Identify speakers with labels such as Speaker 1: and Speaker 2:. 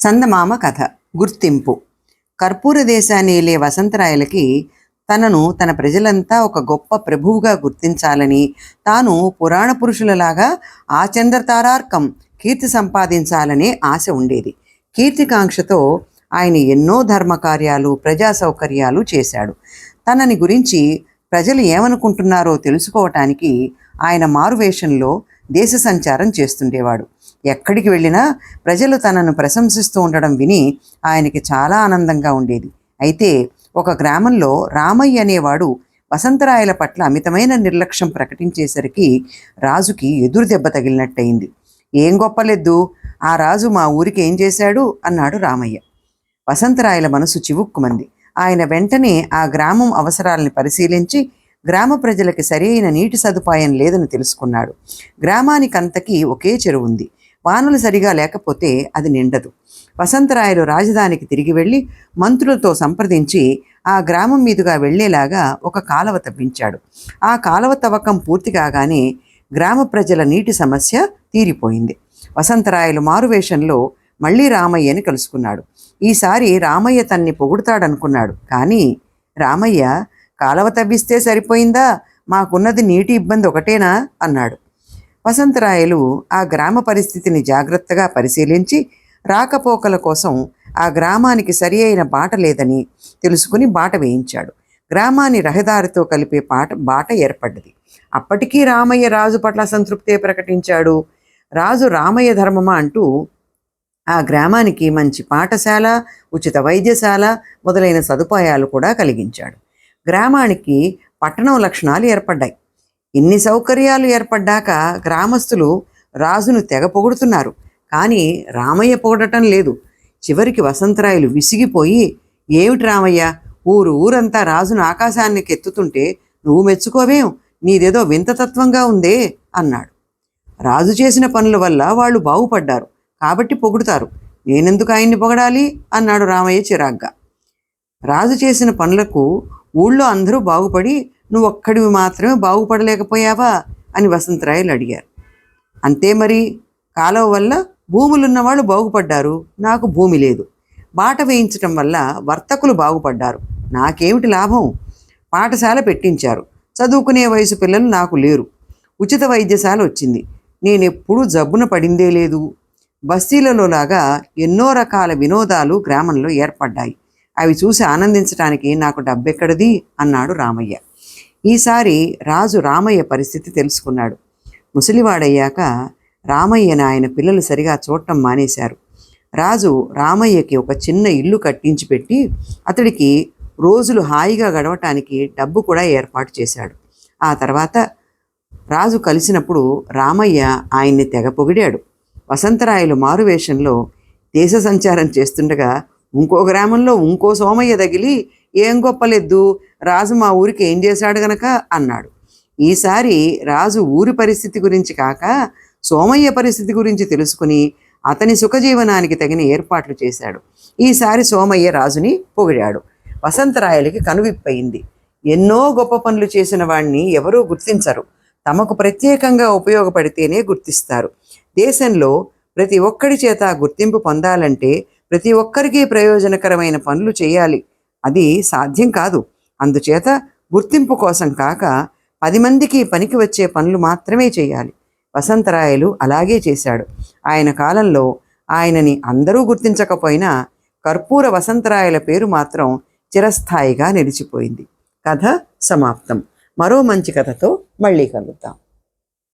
Speaker 1: చందమామ కథ గుర్తింపు. కర్పూర దేశాన్ని ఏలే వసంతరాయలకి తనను తన ప్రజలంతా ఒక గొప్ప ప్రభువుగా గుర్తించాలని తాను పురాణ పురుషులలాగా ఆచంద్రతారార్కం కీర్తి సంపాదించాలనే ఆశ ఉండేది. కీర్తికాంక్షతో ఆయన ఎన్నో ధర్మ కార్యాలు ప్రజా సౌకర్యాలు చేశాడు. తనని గురించి ప్రజలు ఏమనుకుంటున్నారో తెలుసుకోవటానికి ఆయన మారువేషంలో దేశ సంచారం చేస్తుండేవాడు. ఎక్కడికి వెళ్ళినా ప్రజలు తనను ప్రశంసిస్తూ ఉండడం విని ఆయనకి చాలా ఆనందంగా ఉండేది. అయితే ఒక గ్రామంలో రామయ్య అనేవాడు వసంతరాయల పట్ల అమితమైన నిర్లక్ష్యం ప్రకటించేసరికి రాజుకి ఎదురు దెబ్బ తగిలినట్టయింది. ఏం గొప్పలేదు ఆ రాజు మా ఊరికి ఏం చేశాడు? అన్నాడు రామయ్య. వసంతరాయల మనసు చివుక్కుమంది. ఆయన వెంటనే ఆ గ్రామం అవసరాలని పరిశీలించి గ్రామ ప్రజలకి సరైన నీటి సదుపాయం లేదని తెలుసుకున్నాడు. గ్రామానికంతకీ ఒకే చెరువు ఉంది వానలు సరిగా లేకపోతే అది నిండదు. వసంతరాయలు రాజధానికి తిరిగి వెళ్ళి మంత్రులతో సంప్రదించి ఆ గ్రామం మీదుగా వెళ్ళేలాగా ఒక కాలవ తవ్వించాడు. ఆ కాలవ తవ్వకం పూర్తి కాగానే గ్రామ ప్రజల నీటి సమస్య తీరిపోయింది. వసంతరాయలు మారువేషంలో మళ్ళీ రామయ్యని కలుసుకున్నాడు. ఈసారి రామయ్య తన్ని పొగుడుతాడనుకున్నాడు. కానీ రామయ్య కాలవ తవ్విస్తే సరిపోయిందా? మాకున్నది నీటి ఇబ్బంది ఒకటేనా? అన్నాడు. వసంతరాయలు ఆ గ్రామ పరిస్థితిని జాగ్రత్తగా పరిశీలించి రాకపోకల కోసం ఆ గ్రామానికి సరి అయిన బాట లేదని తెలుసుకుని బాట వేయించాడు. గ్రామాన్ని రహదారితో కలిపే పాట బాట ఏర్పడ్డది. అప్పటికీ రామయ్య రాజు పట్ల సంతృప్తే ప్రకటించాడు. రాజు రామయ్య ధర్మమా అంటూ ఆ గ్రామానికి మంచి పాఠశాల ఉచిత వైద్యశాల మొదలైన సదుపాయాలు కూడా కలిగించాడు. గ్రామానికి పట్టణం లక్షణాలు ఏర్పడ్డాయి. ఇన్ని సౌకర్యాలు ఏర్పడ్డాక గ్రామస్తులు రాజును తెగ పొగుడుతున్నారు. కానీ రామయ్య పొగడటం లేదు. చివరికి వసంతరాయలు విసిగిపోయి ఏమిటి రామయ్య? ఊరు ఊరంతా రాజును ఆకాశానికి ఎత్తుతుంటే నువ్వు మెచ్చుకోవేం? నీదేదో వింతతత్వంగా ఉందే అన్నాడు. రాజు చేసిన పనుల వల్ల వాళ్ళు బాగుపడ్డారు. కాబట్టి పొగుడుతారు. నేనెందుకు ఆయన్ని పొగడాలి? అన్నాడు రామయ్య చిరాగ్గా. రాజు చేసిన పనులకు ఊళ్ళో అందరూ బాగుపడి నువ్వు ఒక్కడివి మాత్రమే బాగుపడలేకపోయావా అని వసంతరాయలు అడిగారు. అంతే మరి కాలువ వల్ల భూములున్న వాళ్ళు బాగుపడ్డారు నాకు భూమి లేదు. బాట వేయించటం వల్ల వర్తకులు బాగుపడ్డారు. నాకేమిటి లాభం? పాఠశాల పెట్టించారు. చదువుకునే వయసు పిల్లలు నాకు లేరు. ఉచిత వైద్యశాల వచ్చింది. నేనెప్పుడూ జబ్బున పడిందే లేదు. బస్తీలలో లాగా ఎన్నో రకాల వినోదాలు గ్రామంలో ఏర్పడ్డాయి. అవి చూసి ఆనందించడానికి నాకు డబ్బెక్కడిది? అన్నాడు రామయ్య. ఈసారి రాజు రామయ్య పరిస్థితి తెలుసుకున్నాడు. ముసలివాడయ్యాక రామయ్యను ఆయన పిల్లలు సరిగా చూడటం మానేశారు. రాజు రామయ్యకి ఒక చిన్న ఇల్లు కట్టించి పెట్టి అతడికి రోజులు హాయిగా గడవటానికి డబ్బు కూడా ఏర్పాటు చేశాడు. ఆ తర్వాత రాజు కలిసినప్పుడు రామయ్య ఆయన్ని తెగ పొగిడాడు. వసంతరాయలు మారువేషంలో దేశ సంచారం చేస్తుండగా ఇంకో గ్రామంలో ఇంకో సోమయ్య తగిలి ఏం గొప్పలేదు రాజు మా ఊరికి ఏం చేశాడు గనక? అన్నాడు. ఈసారి రాజు ఊరి పరిస్థితి గురించి కాక సోమయ్య పరిస్థితి గురించి తెలుసుకుని అతని సుఖజీవనానికి తగిన ఏర్పాట్లు చేశాడు. ఈసారి సోమయ్య రాజుని పొగిడాడు. వసంతరాయలకి కనువిప్పయింది. ఎన్నో గొప్ప పనులు చేసిన వాణ్ణి ఎవరూ గుర్తించరు. తమకు ప్రత్యేకంగా ఉపయోగపడితేనే గుర్తిస్తారు. దేశంలో ప్రతి ఒక్కడి చేత గుర్తింపు పొందాలంటే ప్రతి ఒక్కరికి ప్రయోజనకరమైన పనులు చేయాలి. అది సాధ్యం కాదు. అందుచేత గుర్తింపు కోసం కాక పది మందికి పనికి వచ్చే పనులు మాత్రమే చేయాలి. వసంతరాయలు అలాగే చేశాడు. ఆయన కాలంలో ఆయనని అందరూ గుర్తించకపోయినా కర్పూర వసంతరాయల పేరు మాత్రం చిరస్థాయిగా నిలిచిపోయింది. కథ సమాప్తం. మరో మంచి కథతో మళ్ళీ కలుద్దాం.